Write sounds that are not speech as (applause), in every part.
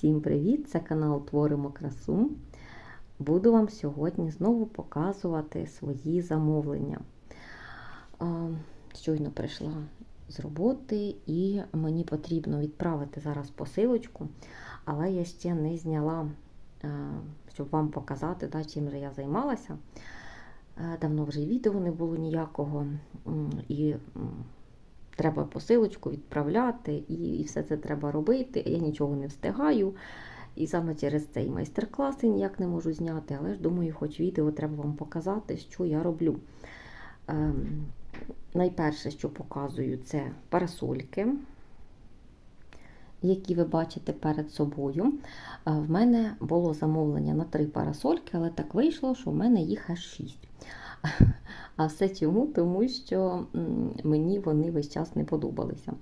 Всім привіт! Це канал Творимо красу. Буду вам сьогодні знову показувати свої замовлення. Щойно прийшла з роботи і мені потрібно відправити зараз посилочку, але я ще не зняла, щоб вам показати, чим же я займалася. Давно вже відео не було ніякого. І треба посилочку відправляти, і, і все це треба робити. Я нічого не встигаю. І саме через цей майстер-клас я ніяк не можу зняти, але ж думаю, хоч відео треба вам показати, що я роблю. Ем, найперше, що показую, це парасольки, які ви бачите перед собою. Е, В мене було замовлення на три парасольки, але так вийшло, що в мене їх аж шість. А все чому? Тому що мені вони весь час не подобалися.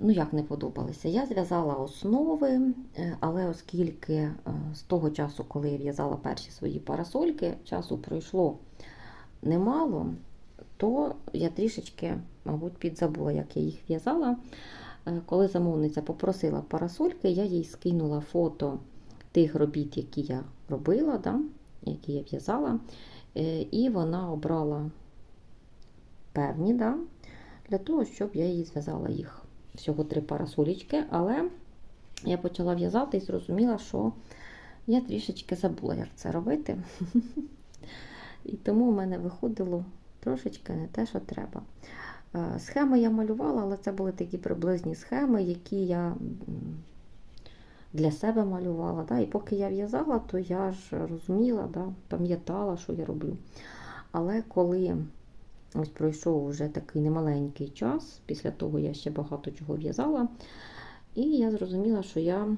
Ну, як не подобалися? Я зв'язала основи, е, але оскільки е, з того часу, коли я в'язала перші свої парасольки, часу пройшло немало, то я трішечки, мабуть, підзабула, як я їх в'язала. Е, Коли замовниця попросила парасольки, я їй скинула фото тих робіт, які я робила, да, які я в'язала. Е, І вона обрала певні, да, для того, щоб я їй зв'язала їх. Всього три парасолічки, але я почала в'язати і зрозуміла, що я трішечки забула, як це робити. (laughs) І тому в мене виходило трошечки не те, що треба. Е, Схеми я малювала, але це були такі приблизні схеми, які я для себе малювала. Да? І поки я в'язала, то я ж розуміла, да? пам'ятала, що я роблю. Але коли ось пройшов вже такий немаленький час, після того я ще багато чого в'язала, і я зрозуміла, що я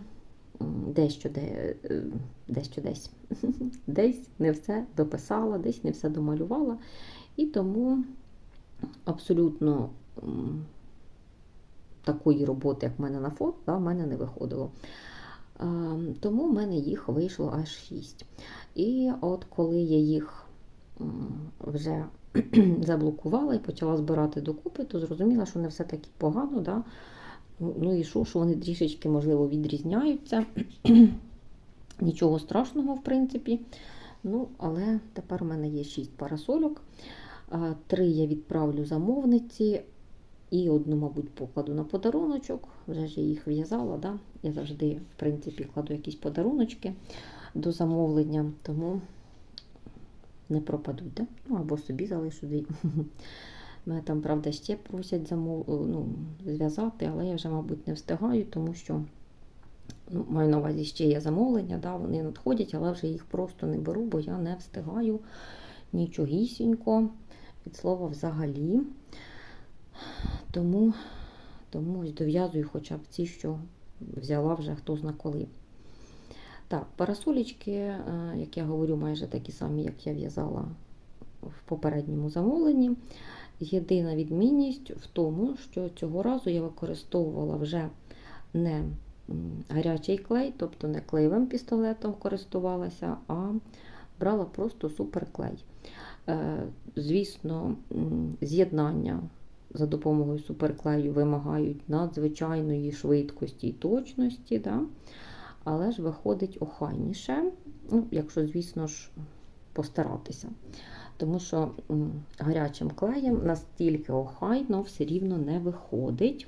дещо, де, е, дещо десь, (laughs) десь не все дописала, десь не все домалювала. І тому абсолютно такої роботи, як в мене на фото, в мене не виходило. А, Тому в мене їх вийшло аж 6. І от коли я їх вже (clears throat) заблокувала і почала збирати докупи, то зрозуміла, що не все таки погано. Да? Ну і що, що вони трішечки, можливо, відрізняються. (clears throat) Нічого страшного, в принципі. Ну, але тепер у мене є 6 парасольок. А, Три я відправлю замовниці, і одну, мабуть, покладу на подаруночок. Вже ж я їх в'язала. Да? Я завжди, в принципі, кладу якісь подаруночки до замовлення, тому не пропадуть. Да? Ну, або собі залишу. (laughs) Мене там, правда, ще просять замов... ну, зв'язати, але я вже, мабуть, не встигаю, тому що ну, маю на увазі ще є замовлення, да, вони надходять, але вже їх просто не беру, бо я не встигаю нічогісінько, від слова взагалі. Тому, тому ось дов'язую хоча б ці, що взяла вже хто зна коли. Так, парасолічки, е, як я говорю, майже такі самі, як я в'язала в попередньому замовленні. Єдина відмінність в тому, що цього разу я використовувала вже не гарячий клей, тобто не клеєвим пістолетом користувалася, а брала просто суперклей. Е, Звісно, з'єднання за допомогою суперклею вимагають надзвичайної швидкості і точності, да? але ж виходить охайніше, ну, якщо, звісно ж, постаратися. Тому що гарячим клеєм настільки охайно все рівно не виходить.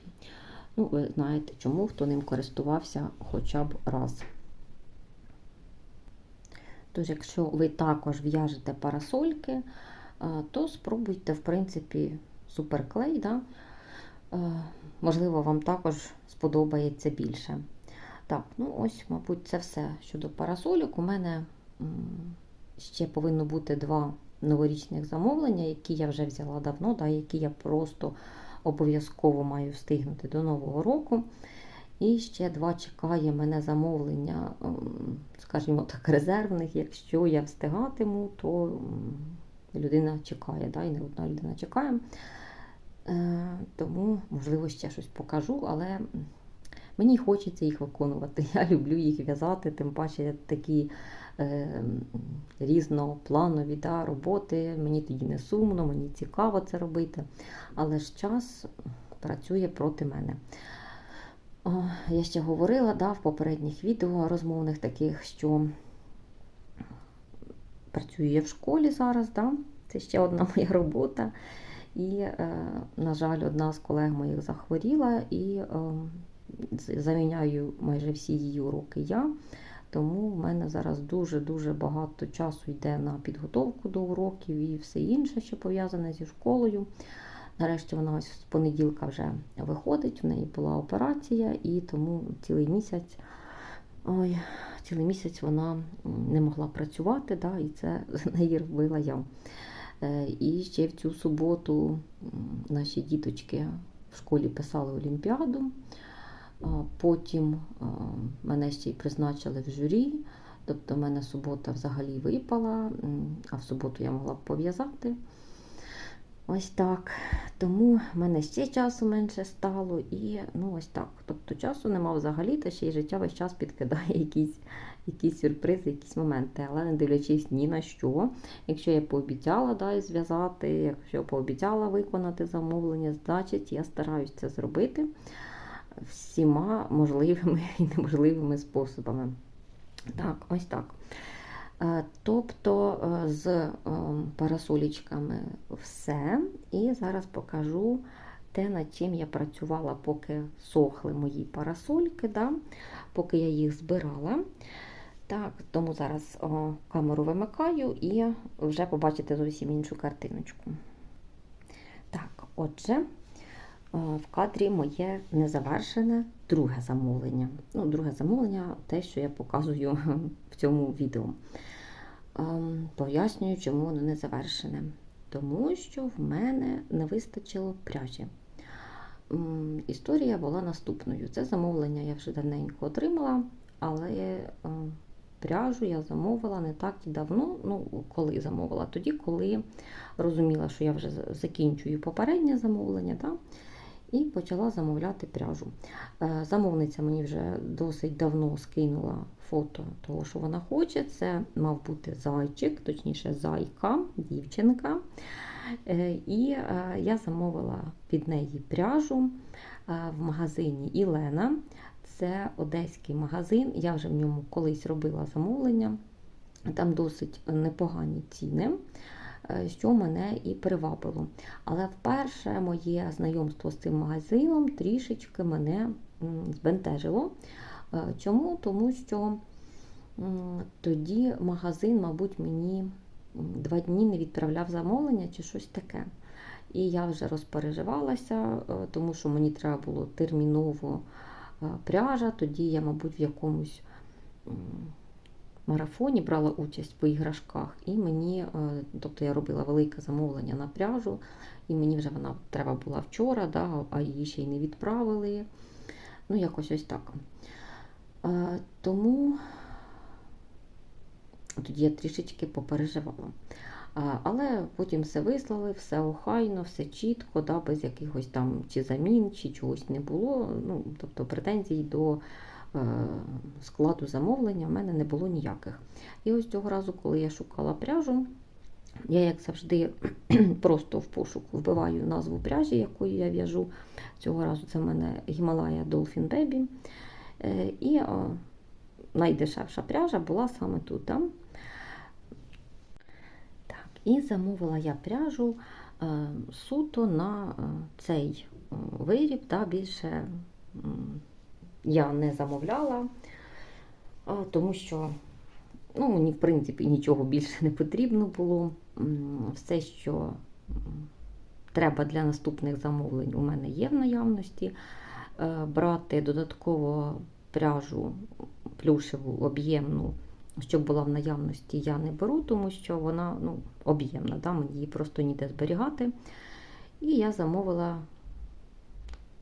Ну, ви знаєте, чому хто ним користувався хоча б раз. Тож, якщо ви також в'яжете парасольки, то спробуйте, в принципі, суперклей. Да? Можливо, вам також сподобається більше. Так, ну ось, мабуть, це все щодо парасольок. У мене ще повинно бути два новорічних замовлення, які я вже взяла давно, да, які я просто обов'язково маю встигнути до Нового року. І ще два чекає мене замовлення, скажімо так, резервних. Якщо я встигатиму, то людина чекає, да, і не одна людина чекає. Е, Тому, можливо, ще щось покажу, але мені хочеться їх виконувати. (laughs) Я люблю їх в'язати, тим паче такі е, різнопланові да, роботи. Мені тоді не сумно, мені цікаво це робити. Але ж час працює проти мене. Я ще говорила да, в попередніх відео розмовних таких, що працюю я в школі зараз, да? це ще одна моя робота. І, е, на жаль, одна з колег моїх захворіла і е, заміняю майже всі її уроки я. Тому в мене зараз дуже-дуже багато часу йде на підготовку до уроків і все інше, що пов'язане зі школою. Нарешті вона ось з понеділка вже виходить, в неї була операція, і тому цілий місяць ой, цілий місяць вона не могла працювати, да, і це за (laughs) неї робила я. Е, І ще в цю суботу наші діточки в школі писали Олімпіаду. Потім мене ще й призначили в журі. Тобто в мене субота взагалі випала, а в суботу я могла б пов'язати. Ось так. Тому в мене ще часу менше стало. І ну ось так. Тобто часу нема взагалі, та ще й життя весь час підкидає (laughs) якісь якісь сюрпризи, якісь моменти. Але не дивлячись ні на що. Якщо я пообіцяла да, зв'язати, якщо пообіцяла виконати замовлення, значить я стараюся це зробити всіма можливими (laughs) і неможливими способами. Так, ось так. Е, Тобто е, з е, парасолічками все. І зараз покажу те, над чим я працювала, поки сохли мої парасольки, да? поки я їх збирала. Так, Тому зараз о, камеру вимикаю і вже побачите зовсім іншу картиночку. Так, отже, в кадрі моє незавершене друге замовлення. Ну, Друге замовлення те, що я показую цьому відео. Ем, пояснюю, чому воно не завершене. Тому що в мене не вистачило пряжі. Історія була наступною. Це замовлення я вже давненько отримала, але ем, пряжу я замовила не так і давно. Ну, коли замовила? Тоді, коли розуміла, що я вже закінчую попереднє замовлення. Да? І почала замовляти пряжу. Е, замовниця мені вже досить давно скинула фото того, що вона хоче. Це мав бути зайчик, точніше, зайка, дівчинка. Е, і е, я замовила під неї пряжу в магазині Ілена. Це одеський магазин. Я вже в ньому колись робила замовлення. Там досить непогані ціни. Е, що мене і привабило. Але вперше моє знайомство з цим магазином трішечки мене збентежило. Е, чому? Тому що тоді магазин, мабуть, мені два дні не відправляв замовлення чи щось таке. І я вже розпереживалася, е, тому що мені треба було терміново пряжа, тоді я, мабуть, в якомусь марафоні брала участь по іграшках, і мені, е, тобто я робила велике замовлення на пряжу, і мені вже вона треба була вчора, да, а її ще й не відправили. Ну, якось ось так. Е, тому тоді я трішечки попереживала. Але потім все вислали, все охайно, все чітко, да, без якихось там чи замін, чи чогось не було. Ну, Тобто претензій до Е, складу замовлення в мене не було ніяких. І ось цього разу, коли я шукала пряжу, я, як завжди, (clears throat) просто в пошуку вбиваю назву пряжі, якою я в'яжу. Цього разу це в мене Himalaya Dolphin Baby. Е, і найдешевша пряжа була саме тут. Так, І замовила я пряжу е, суто на цей виріб, та більше я не замовляла, тому що ну, мені, в принципі, нічого більше не потрібно було. Все, що треба для наступних замовлень, у мене є в наявності. Е, брати додатково пряжу плюшеву, об'ємну, щоб була в наявності, я не беру, тому що вона ну, об'ємна, да? мені її просто ніде зберігати. І я замовила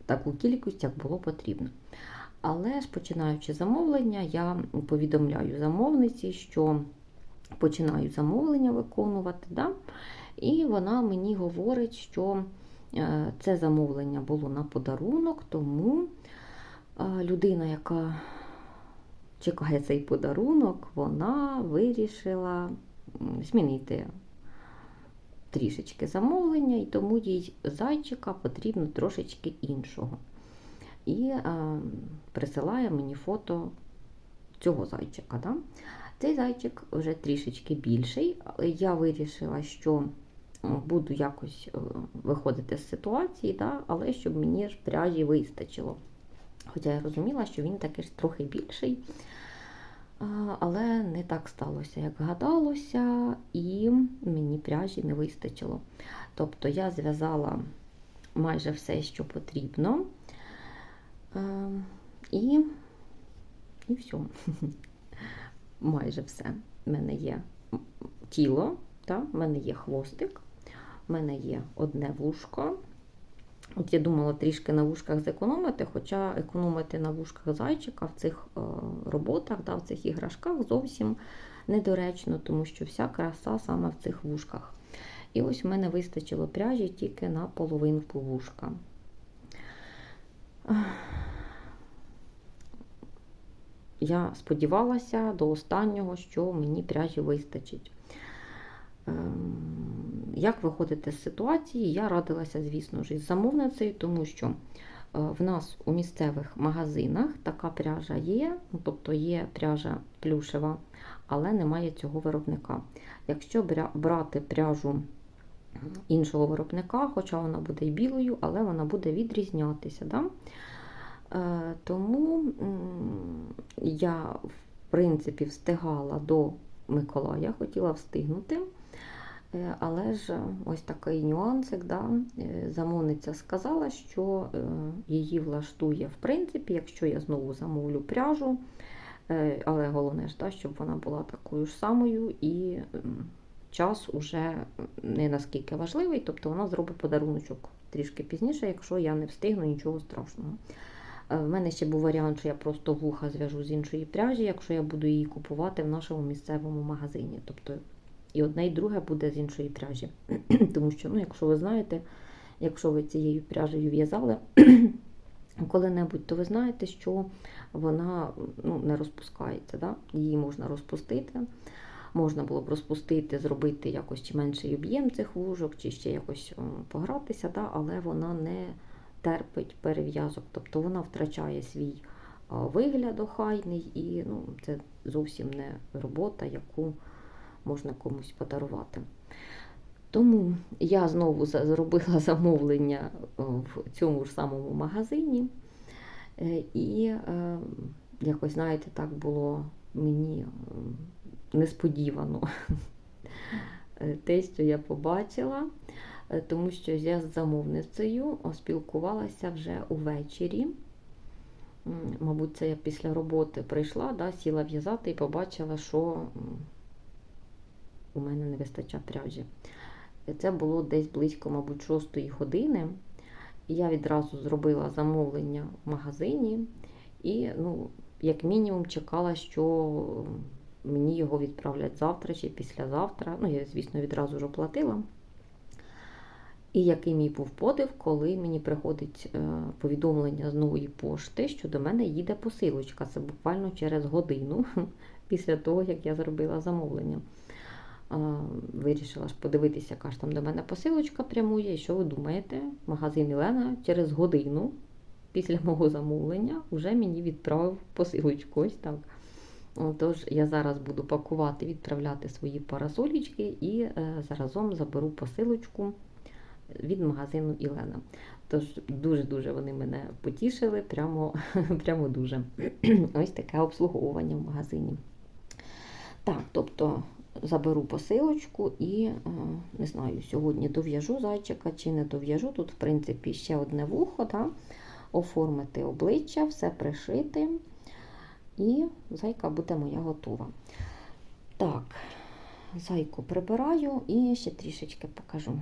таку кількість, як було потрібно. Але ж починаючи замовлення, я повідомляю замовниці, що починаю замовлення виконувати. Да? І вона мені говорить, що е, це замовлення було на подарунок, тому е, людина, яка чекає цей подарунок, вона вирішила змінити трішечки замовлення, і тому їй зайчика потрібно трошечки іншого. І е, присилає мені фото цього зайчика. Да? Цей зайчик вже трішечки більший. Я вирішила, що буду якось е, виходити з ситуації, да? але щоб мені ж пряжі вистачило. Хоча я розуміла, що він таки ж трохи більший. Але не так сталося, як гадалося, і мені пряжі не вистачило. Тобто я зв'язала майже все, що потрібно. І і все. (laughs) Майже все. У мене є тіло, та? в мене є хвостик, в мене є одне вушко. От я думала трішки на вушках зекономити, хоча економити на вушках зайчика в цих е, роботах, да, в цих іграшках зовсім недоречно, тому що вся краса саме в цих вушках. І ось в мене вистачило пряжі тільки на половинку вушка. Я сподівалася до останнього, що мені пряжі вистачить. Ем, як виходити з ситуації, я радилася, звісно ж, із замовницею, тому що е, в нас у місцевих магазинах така пряжа є, ну, тобто є пряжа плюшева, але немає цього виробника. Якщо брати пряжу іншого виробника, хоча вона буде і білою, але вона буде відрізнятися. Да? Е, тому я, в принципі, встигала до Миколая, хотіла встигнути. Е, але ж ось такий нюансик, да, е, замовниця сказала, що її влаштує, в принципі, якщо я знову замовлю пряжу, але головне ж, да, щоб вона була такою ж самою, і час уже не наскільки важливий, тобто вона зробить подаруночок трішки пізніше, якщо я не встигну нічого страшного. Е, в мене ще був варіант, що я просто вуха зв'яжу з іншої пряжі, якщо я буду її купувати в нашому місцевому магазині. Тобто і одне, і друге буде з іншої пряжі. (clears throat) Тому що, ну, якщо ви знаєте, якщо ви цією пряжею в'язали (clears throat) коли-небудь, то ви знаєте, що вона ну, не розпускається. Да? Її можна розпустити. Можна було б розпустити, зробити якось чи менший об'єм цих вужок, чи ще якось погратися, да? але вона не терпить перев'язок, тобто вона втрачає свій вигляд охайний, і ну, це зовсім не робота, яку можна комусь подарувати. Тому я знову зробила (laughs) замовлення в цьому ж самому магазині. Е, і е, якось, знаєте, так було мені несподівано (laughs) те, що я побачила. Е, тому що я з замовницею спілкувалася вже увечері. Мабуть, це я після роботи прийшла, да, сіла в'язати і побачила, що у мене не вистачає пряжі. Це було десь близько, мабуть, 6 години. Я відразу зробила замовлення в магазині і, ну, як мінімум, чекала, що мені його відправлять завтра чи післязавтра. Ну, я, звісно, відразу вже оплатила. І який мій був подив, коли мені приходить е, повідомлення з нової пошти, що до мене їде посилочка. Це буквально через годину (laughs) після того, як я зробила замовлення. Вирішила ж подивитися, яка ж там до мене посилочка прямує. І що ви думаєте? Магазин Ілена через годину після (laughs) мого замовлення вже мені відправив посилочку. Ось так. Тож я зараз буду пакувати, відправляти свої парасолічки і е, заразом заберу посилочку від магазину Ілена. Тож дуже-дуже вони мене потішили, прямо (laughs) прямо дуже. (clears throat) Ось таке обслуговування в магазині. Так, тобто заберу посилочку і, е, не знаю, сьогодні дов'яжу зайчика чи не дов'яжу. Тут, в принципі, ще одне вухо, да? оформити обличчя, все пришити. І зайка буде моя готова. Так, зайку прибираю і ще трішечки покажу.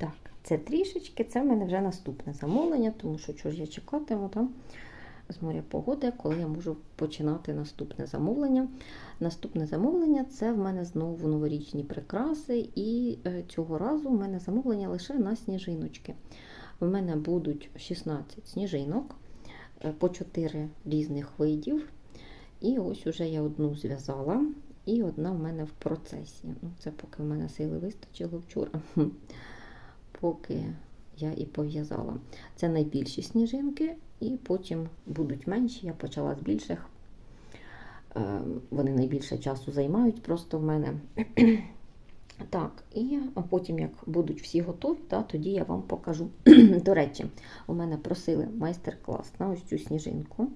Так, це трішечки, це в мене вже наступне замовлення, тому що що ж я чекатиму там з моря погоди, коли я можу починати наступне замовлення. Наступне замовлення це в мене знову новорічні прикраси, і е, цього разу в мене замовлення лише на сніжиночки. В мене будуть 16 сніжинок е, по 4 різних видів. І ось уже я одну зв'язала, і одна в мене в процесі. Ну, Це поки в мене сили вистачило вчора поки я і пов'язала. Це найбільші сніжинки, і потім будуть менші. Я почала з більших. Е, Вони найбільше часу займають просто в мене. (clears throat) Так, і потім, як будуть всі готові, та, тоді я вам покажу. (clears throat) До речі, у мене просили майстер-клас на ось цю сніжинку.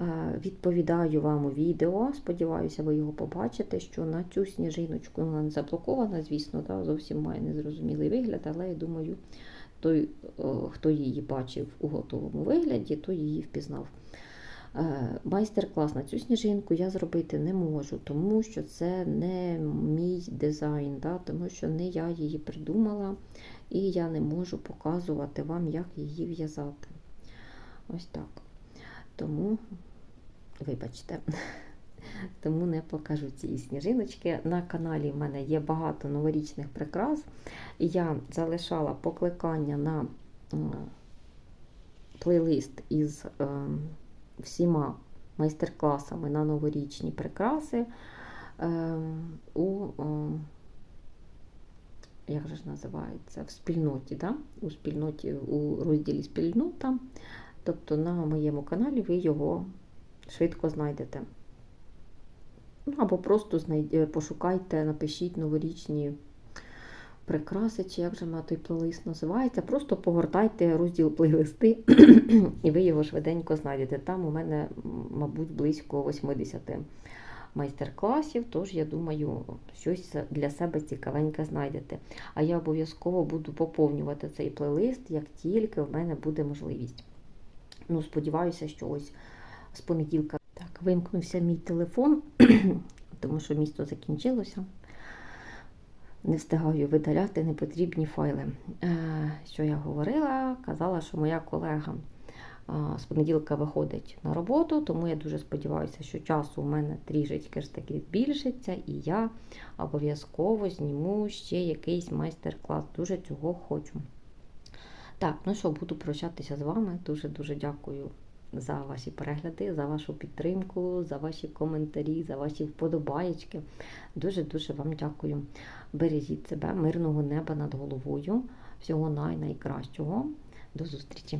Е, Відповідаю вам у відео. Сподіваюся, ви його побачите, що на цю сніжиночку вона не заблокована, звісно, та, зовсім має незрозумілий вигляд, але я думаю, той, хто її бачив у готовому вигляді, той її впізнав. Е, Майстер-клас на цю сніжинку я зробити не можу, тому що це не мій дизайн, да, тому що не я її придумала, і я не можу показувати вам, як її в'язати. Ось так. Тому, вибачте, тому не покажу цієї сніжиночки. На каналі в мене є багато новорічних прикрас. Я залишала покликання на е, плейлист із е, всіма майстер-класами на новорічні прикраси е, у, як же ж називається, в спільноті, да? у спільноті, у розділі спільнота. Тобто на моєму каналі ви його швидко знайдете. Ну, або просто знайд... пошукайте, напишіть новорічні прикраси, чи як же на той плейлист називається. Просто погортайте розділ плейлисти, (clears throat) і ви його швиденько знайдете. Там у мене, мабуть, близько 80 майстер-класів, тож я думаю, щось для себе цікавеньке знайдете. А я обов'язково буду поповнювати цей плейлист, як тільки в мене буде можливість. Ну, сподіваюся, що ось з понеділка так, вимкнувся мій телефон, (clears throat) тому що місто закінчилося. Не встигаю видаляти непотрібні файли. Е, Що я говорила? Казала, що моя колега з понеділка виходить на роботу, тому я дуже сподіваюся, що часу у мене трішечки ж таки збільшиться, і я обов'язково зніму ще якийсь майстер-клас. Дуже цього хочу. Так, ну що, буду прощатися з вами. Дуже-дуже дякую за ваші перегляди, за вашу підтримку, за ваші коментарі, за ваші вподобаєчки. Дуже-дуже вам дякую. Бережіть себе, мирного неба над головою. Всього най найкращого. До зустрічі!